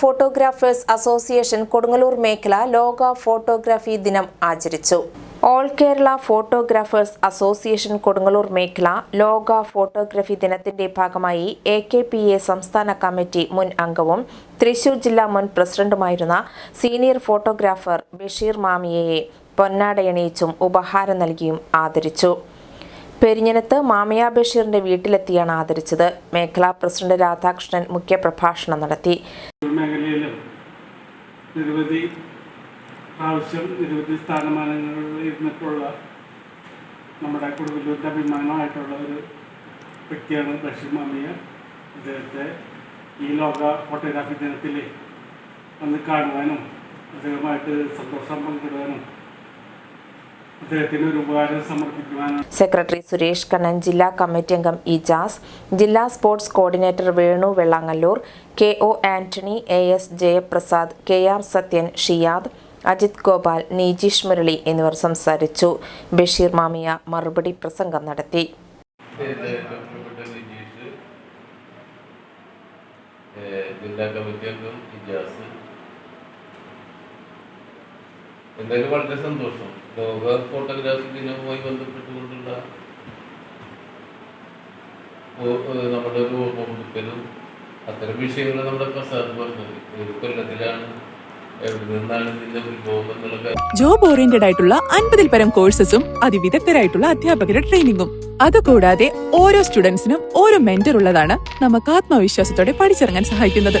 Photographers association Kodungallur മേഖല ലോക photography ദിനം ആചരിച്ചു. All Kerala photographers association Kodungallur മേഖല ലോക ഫോട്ടോഗ്രാഫി ദിനത്തിന്റെ ഭാഗമായി എ കെ പി എ സംസ്ഥാന കമ്മിറ്റി മുൻ അംഗവും തൃശൂർ ജില്ലാ മുൻ പ്രസിഡന്റുമായിരുന്ന സീനിയർ ഫോട്ടോഗ്രാഫർ ബഷീർ മാമിയയെ പൊന്നാടയണിയിച്ചും ഉപഹാരം നൽകിയും ആദരിച്ചു. പെരിഞ്ഞനത്ത് മാമിയാ ബഷീറിന്റെ വീട്ടിലെത്തിയാണ് ആദരിച്ചത്. മേഖലാ പ്രസിഡന്റ് രാധാകൃഷ്ണൻ മുഖ്യപ്രഭാഷണം നടത്തി. മേഖലയിലും നിരവധി പ്രാവശ്യം നിരവധി സ്ഥാനമാനങ്ങളിൽ ഇരുന്നിട്ടുള്ള നമ്മുടെ കുടുംബത്തിന്റെ അഭിമാനമായിട്ടുള്ള ഒരു വ്യക്തിയാണ് ബഷീർ മാമിയ. അദ്ദേഹത്തെ ഈ ലോക ഫോട്ടോഗ്രാഫി ദിനത്തിൽ വന്ന് കാണുവാനും അദ്ദേഹമായിട്ട് സന്തോഷം പങ്കിടുവാനും സെക്രട്ടറി സുരേഷ് കണ്ണൻ ജില്ലാ കമ്മിറ്റി അംഗം ഇജാസ് ജില്ലാ sports coordinator Venu Vellangallur K O Antony A S Jayaprasad K R Sathyan Shiyad Ajith Gopal Nijeesh Murali എന്നിവർ സംസാരിച്ചു. ബഷീർ മാമിയ മറുപടി പ്രസംഗം നടത്തി. ജില്ലാ കമ്മിറ്റി അംഗം ഇജാസ് എന്തായാലും വളരെ സന്തോഷം. ലോക ഫോട്ടോഗ്രാഫി ദിനവുമായി ബന്ധപ്പെട്ടുകൊണ്ടുള്ള നമ്മുടെ ഒരു ഓർമ്മ അത്തരം വിഷയങ്ങൾ നമ്മുടെ പ്രസാദ് പറഞ്ഞത്. ഒരു കൊല്ലത്തിലാണ് ജോബ് ഓറിയന്റഡ് ആയിട്ടുള്ള അൻപതിൽ പരം കോഴ്സസും അതിവിദഗ്ധരായിട്ടുള്ള അധ്യാപകരുടെ ട്രെയിനിങ്ങും അതുകൂടാതെ ഓരോ സ്റ്റുഡൻസിനും ഓരോ മെന്റർ ഉള്ളതാണ് നമുക്ക് ആത്മവിശ്വാസത്തോടെ പഠിച്ചിറങ്ങാൻ സഹായിക്കുന്നത്.